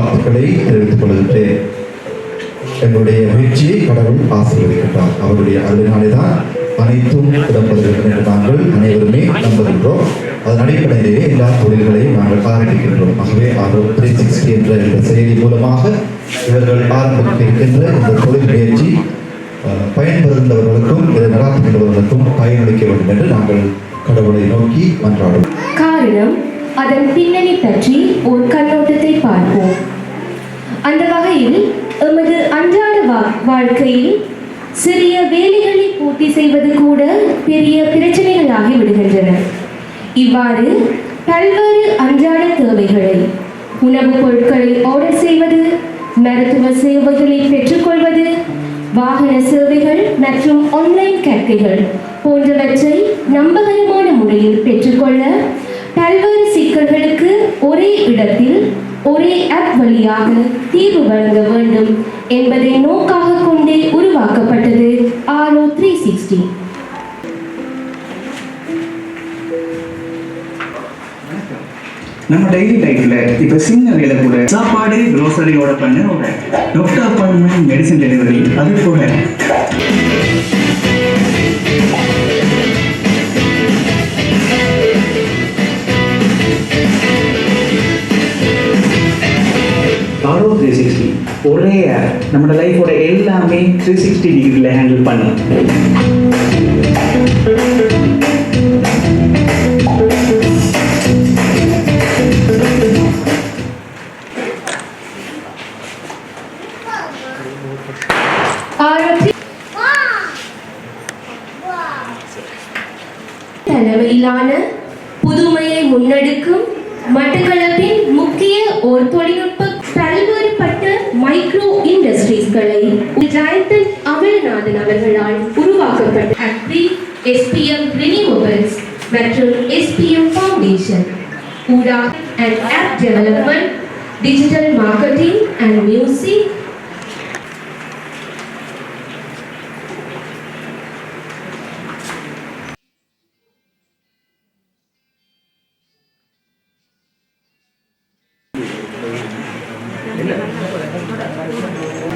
வாழ்த்துக்களை தெரிவித்துக் கொள்கின்றேன். எங்களுடைய முயற்சியை கடவுள் ஆசீர்வதிக்கின்றார். அவருடைய அருளினாலே தான் அனைத்தும் இடம்பெறுகின்றன என்று நாங்கள் அனைவருமே நம்புகின்றோம். அதன் அடிப்படையிலேயே எல்லா தொழில்களையும் நாங்கள் ஆரம்பிக்கின்றோம். ஆகவே ஆர்வம் த்ரீ சிக்ஸ்டி என்ற இந்த செயலி மூலமாக இவர்கள் ஆரம்பித்திருக்கின்ற இந்த தொழில் முயற்சி அஹ், பயன்பெறுந்தவர்களுக்கும் இதை நடாத்துகின்றவர்களுக்கும் பயனளிக்க வேண்டும் என்று நாங்கள் கடவுளை நோக்கி மன்றாடும் காரணம் அதன் பின்னணி பற்றி ஒரு கண்ணோட்டத்தை பார்ப்போம். அந்த வகையில் எமது அன்றாட வா- வாழ்க்கையில் சிறிய வேலைகளை பூர்த்தி செய்வது கூட பெரிய பிரச்சனைகளாகி விடுகின்றன. இவ்வாறு பல்வேறு அன்றாட தேவைகளை உணவுப் பொருட்களை ஆர்டர் செய்வது மருத்துவ சேவைகளை பெற்றுக்கொள்வது வாகன சேவைகள் மற்றும் ஆன்லைன் கற்கைகள் போன்றவற்றை நம்பகரமான முறையில் பெற்றுக்கொள்ள பல்வேறு சிக்கல்களுக்கு ஒரே இடத்தில் ஒரே ஆப் வழியாக தீர்வு வழங்க வேண்டும் என்பதை நோக்காக கொண்டே உருவாக்கப்பட்டது ஆர்ஓ த்ரீ சிக்ஸ்டி நம்ம டெய்லி லைஃப்ல இப்ப சின்ன வேலை கூட சாப்பாடு க்ரோசரியோட பண்ண ஒரு டாக்டர் அப்பாயின்மெண்ட் மெடிசன் டெலிவரி அது கூட த்ரீ சிக்ஸ்டி ஒரே ஆப் நம்மளோட லைஃபோட எல்லாமே த்ரீ சிக்ஸ்டி டிகிரியில் ஹேண்டில் பண்ணும் தலைமையிலான புதுமையை முன்னெடுக்கும் மட்டக்களப்பின் முக்கிய ஒரு தொழில்நுட்ப இண்டஸ்ட்ரீஸ்களை ஜெயந்தன் அமரநாதன் அவர்களால் உருவாக்கப்பட்ட ஹக்ரி எஸ்பிஎம் ரினியூவபிள்ஸ் மற்றும் SPM foundation ஊடா and app development digital marketing and music ಇಲ್ಲ